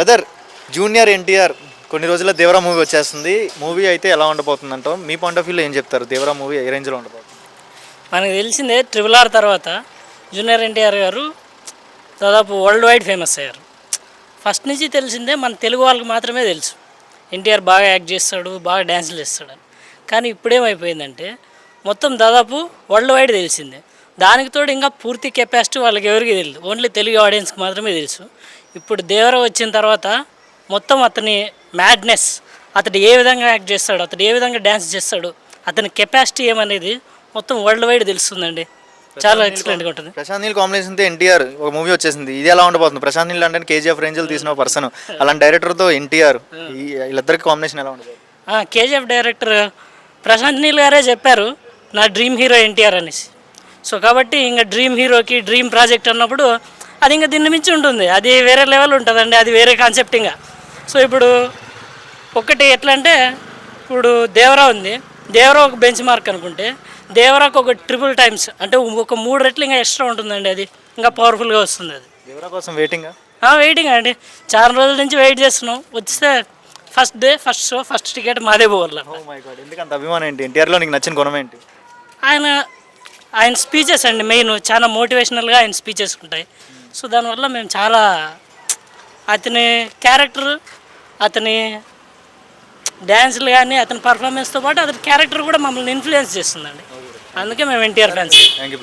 Brother junior NTR కొన్ని రోజుల్లో Devara movie వచ్చేస్తుంది. మూవీ అయితే ఎలా ఉండబోతుంది అంటాం మీ పాయింట్ ఆఫ్ వ్యూలో ఏం చెప్తారు? దేవరా మూవీ ఏ రేంజ్లో ఉండబోతుంది? మనకు తెలిసిందే ట్రిపుల్ ఆర్ తర్వాత జూనియర్ ఎన్టీఆర్ గారు దాదాపు వరల్డ్ వైడ్ ఫేమస్ అయ్యారు. ఫస్ట్ నుంచి తెలిసిందే మన తెలుగు వాళ్ళకి మాత్రమే తెలుసు. ఎన్టీఆర్ బాగా యాక్ట్ చేస్తాడు బాగా డ్యాన్సులు చేస్తాడు అని కానీ ఇప్పుడేమైపోయిందంటే మొత్తం దాదాపు వరల్డ్ వైడ్ తెలిసిందే. దానికి తోడు ఇంకా పూర్తి కెపాసిటీ వాళ్ళకి ఎవరికి తెలియదు ఓన్లీ తెలుగు ఆడియన్స్కి మాత్రమే తెలుసు. ఇప్పుడు దేవర వచ్చిన తర్వాత మొత్తం అతని మ్యాడ్నెస్ అతడు ఏ విధంగా యాక్ట్ చేస్తాడు అతడు ఏ విధంగా డ్యాన్స్ చేస్తాడు అతని కెపాసిటీ ఏమనేది మొత్తం వరల్డ్ వైడ్ తెలుస్తుందండి. చాలా ఎక్సలెంట్గా ఉంటుంది. ప్రశాంత్ నీల్ కాంబినేషన్తో ఎన్టీఆర్ ఒక మూవీ వచ్చేసింది. ఇది ఎలా ఉండబోతుంది? ప్రశాంత్ నీల్ అంటే కేజీఎఫ్ రేంజ్లో తీసిన పర్సన్ అలాంటి డైరెక్టర్తో ఎన్టీఆర్. ఈ వీళ్ళిద్దరికి కాంబినేషన్ ఎలా ఉండదు కేజీఎఫ్ డైరెక్టర్ ప్రశాంత్ నీల్ గారే చెప్పారు నా డ్రీమ్ హీరో ఎన్టీఆర్ అనేసి. సో కాబట్టి ఇంకా డ్రీమ్ హీరోకి డ్రీమ్ ప్రాజెక్ట్ అన్నప్పుడు అది ఇంకా దీన్ని మించి ఉంటుంది. అది వేరే లెవెల్ ఉంటుందండి. అది వేరే కాన్సెప్ట్ ఇంకా. సో ఇప్పుడు ఒకటి ఎట్లా అంటే ఇప్పుడు దేవరా ఉంది. దేవరా ఒక బెంచ్ మార్క్ అనుకుంటే దేవరాకు ఒక ట్రిపుల్ టైమ్స్ అంటే ఒక మూడు రెట్లు ఇంకా ఎక్స్ట్రా ఉంటుందండి అది. ఇంకా పవర్ఫుల్గా వస్తుంది అది. దేవరా కోసం వెయిటింగ్ వెయిటింగ్ అండి. చాలా రోజుల నుంచి వెయిట్ చేస్తున్నాం. వస్తే first day first show first ticket మాదే పోవాలి అభిమానం ఏంటి? ఎన్టీఆర్లో నీకు నచ్చిన గుణం ఏంటి? ఆయన ఆయన స్పీచెస్ అండి మెయిన్ చాలా మోటివేషనల్గా ఆయన స్పీచెస్ ఉంటాయి. సో దానివల్ల మేము చాలా అతని క్యారెక్టర్ అతని డ్యాన్స్లు కానీ అతని పర్ఫార్మెన్స్తో పాటు అతని క్యారెక్టర్ కూడా మమ్మల్ని ఇన్ఫ్లుయెన్స్ చేస్తుందండి. అందుకే మేము ఎన్టీఆర్ ఫ్యాన్స్ థ్యాంక్ యూ